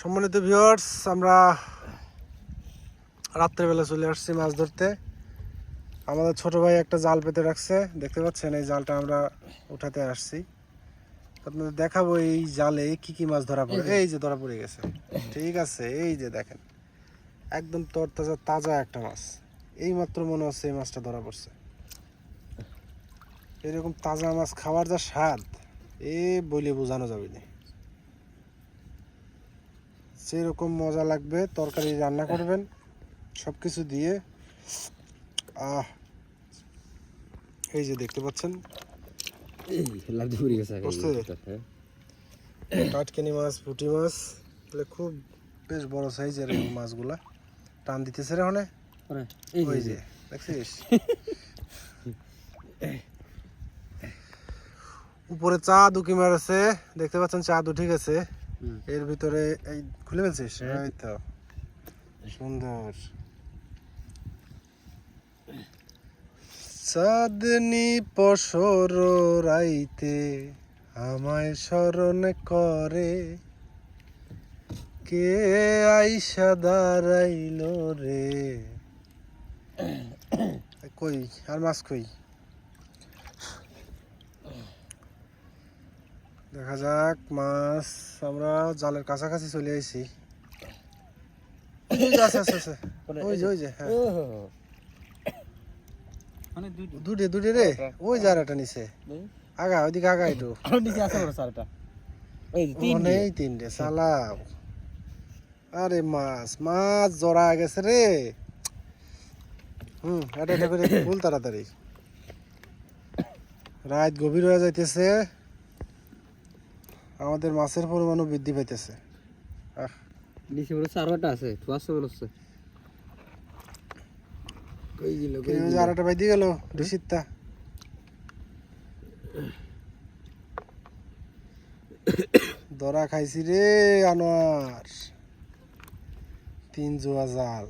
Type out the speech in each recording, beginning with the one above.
সম্মানিত ভিউয়ার্স আমরা রাত্রেবেলা চলে আসছি মাছ ধরতে। আমাদের ছোট ভাই একটা জাল পেতে রাখছে, দেখতে পাচ্ছেন? এই জালটা আমরা উঠাতে আসছি। আপনাদের দেখাবো এই জালে কি কি মাছ ধরা পড়ে। এই যে ধরা পড়ে গেছে। ঠিক আছে, এই যে দেখেন। একদম তরতাজা, তাজা একটা মাছ। এই মাত্র মনে হচ্ছে এই মাছটা ধরা পড়ছে। এরকম তাজা মাছ খাওয়ার যা স্বাদ, এ বলে বোঝানো যাবে না। যেরকম মজা লাগবে তরকারি রান্না করবেন সব কিছু দিয়ে। আহ এই যে দেখতে পাচ্ছেন? গেছে? হ্যাঁ। কাটকেনি মাছ পুঁটি মাছ এগুলো খুব বেশ বড় সাইজের মাছগুলা। টান দিতেছে রে হনে ওই যে, দেখছিস? উপরে চা দুকি মারছে দেখতে পাচ্ছেন চা দু ঠিক আছে হুম। এর ভিতরে এই খুলে ফেলছিস? হ্যাঁ। এই তো। সুন্দর। চাঁদনি পসর রাইতে আমায় স্মরণ করে। কে আইসা দাঁড়াইল রে? কই? আর মাছ কই? দেখা যাক মাছ আমরা জালের কাছাকাছি চলে আইছি। ওই আছে আছে আছে। ওই যে ওই যে হ্যাঁ। দুটে দুটে রে। ওই যে আর নিচে। আগা ওইদিকে আগা একটু। নিচে আছে বড় সারটা এই যে তিন নেই তিনটে আরে মাছ মাছ জড়া গেছে রে। হুম এটা এটা করে ফুল তাড়াতাড়ি। রাত গভীর হয়ে যাইতেছে। আমাদের মাছের পরিমাণও বৃদ্ধি পাইতেছে। আহ। নিচে আছে মনে হচ্ছে। আর একটা বাইদি গেল ঋষিতটা দরা খাইছি রে আনোয়ার। তিন জোয়া জাল।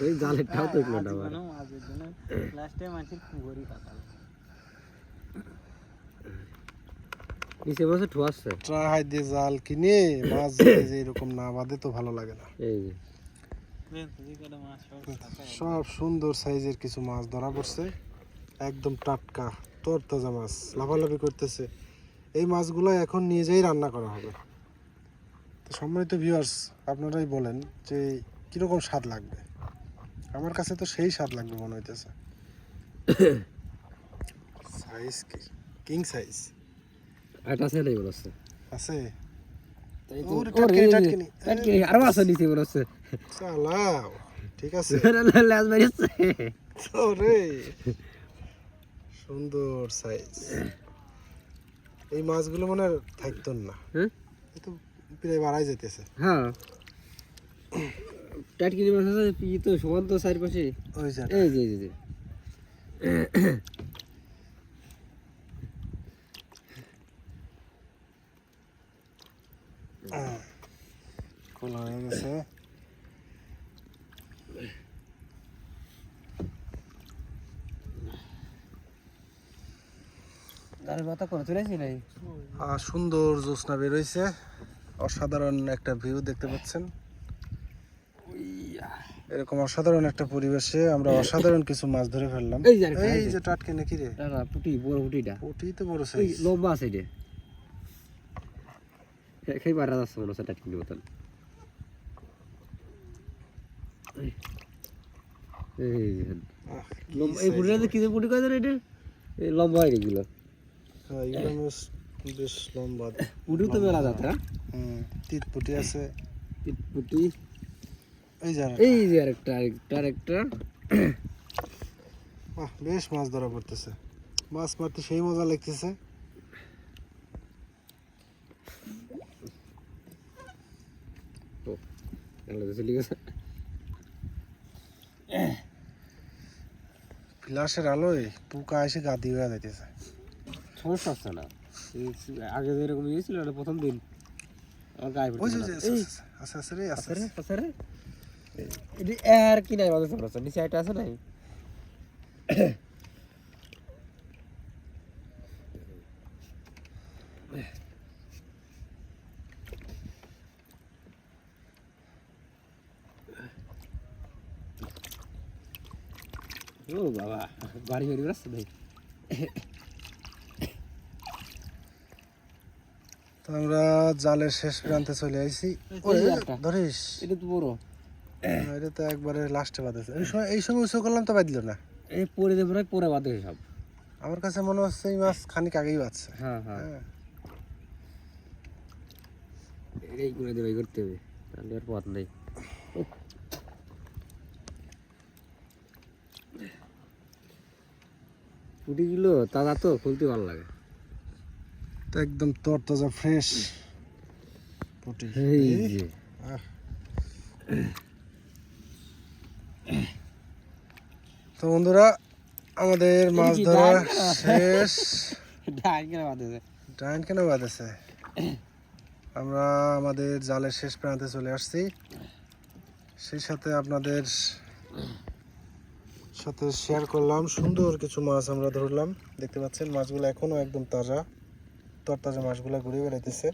ওই জালেরটাও তো আবার নিচে বসে ঠুয়াচ্ছে। ট্রাই দিয়ে জাল কিনে মাছ যে এরকম না বাঁধে তো ভালো লাগে না। এই যে। সব সুন্দর সাইজের কিছু মাছ ধরা পড়ছে। একদম টাটকা তরতাজা মাছ লাফালাফি করতেছে। এই মাছগুলো এখন নিয়ে যাই রান্না করা হবে। তো সম্মানিত ভিউয়ার্স আপনারাই বলেন যে কীরকম স্বাদ লাগবে? আমার কাছে তো সেই স্বাদ লাগবে মনে হইতেছে। সাইজ কি? কিং সাইজ এটা আছে আছে? আরও আছে নিচে চালাও ঠিক আছে। লাজ মারিছে ওরে সুন্দর সাইজ এই মাছগুলো মনে হয় থাকতো না। হ্যাঁ? তো প্রায় বাড়াই যেতেছে। হ্যাঁ। টাটকিনি মাছ আছে ই তো সমান তো চারিপাশে। ওই যে এই যে এই যে, এই যে খোলা হয়ে গেছে গাড়ির মাথা করে তুলেছি নাই আর সুন্দর জ্যোৎস্না বেরোইছে অসাধারণ একটা ভিউ দেখতে পাচ্ছেন। এরকম অসাধারণ একটা পরিবেশে আমরা অসাধারণ কিছু মাছ ধরে ফেললাম। এই যে টাটকে নাকি রে? দাদা পুটি বড় পুটিটা। ওটি তো বড় সাইজ লম্বা আছে এটা। খেয়ে বাড়া যাচ্ছে মনে হচ্ছে টাটকিনি মতন এই লম্বা এই পুটিটা কি পুটি কয় জানো এটা এই লম্বা হয় এগুলো। হ্যাঁ, বেশ লম্বা। পুটিও তো মেলা যাতে হ্যাঁ হুম তিত আছে। এই পুটি এই যে আরেকটা। এই যে আরেকটা আরেকটা আরেকটা। বাহ বেশ মাছ ধরা পড়তেছে। মাছ মারতে সেই মজা লাগতেছে। ফ্লাশের আলোয় পোকা এসে গাদি হয়ে যাইতেছে। সমস্যা হচ্ছে না। আগে যেরকম ইয়েছিল ওটা প্রথম দিন। আমার গায়ে রে রে রে। এটি কি নাই বাজে সমস্যা। নিচে আছে নাই? ও বাবা বাড়ি বাড়ি রাস্তা নেই তো আমরা জালের শেষ প্রান্তে চলে আইছি। এই ওরে, ধরিস। এটা তো বড়। হ্যাঁ, এটা তো একবারে লাস্টে বাঁধেছে। এই সময় এই সময় উঁচু করলাম তো বাঁধলো না। এই পরে দেবো না পরে বাদে সব। আমার কাছে মনে হচ্ছে এই মাছ খানিক আগেই বাঁচছে হ্যাঁ হ্যাঁ। হ্যাঁ। এটাই করে দেবে করতে হবে। তাহলে আর পথ নেই। ফুটি গুলো তাজা তো খুলতে ভালো লাগে। তো একদম তরতাজা ফ্রেশ পুটি। এই যে। তো বন্ধুরা আমাদের মাছ ধরা শেষ। ডাইন কেন বাঁধেছে আমরা আমাদের জালের শেষ প্রান্তে চলে আসছি। সেই সাথে আপনাদের সাথে শেয়ার করলাম। সুন্দর কিছু মাছ আমরা ধরলাম। দেখতে পাচ্ছেন মাছগুলো এখনও একদম তাজা। তরতাজা মাছগুলো ঘুরে বেড়াইতেছে।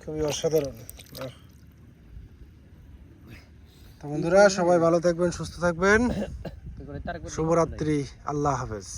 খুবই অসাধারণ। তো বন্ধুরা সবাই ভালো থাকবেন সুস্থ থাকবেন। শুভরাত্রি আল্লাহ হাফেজ।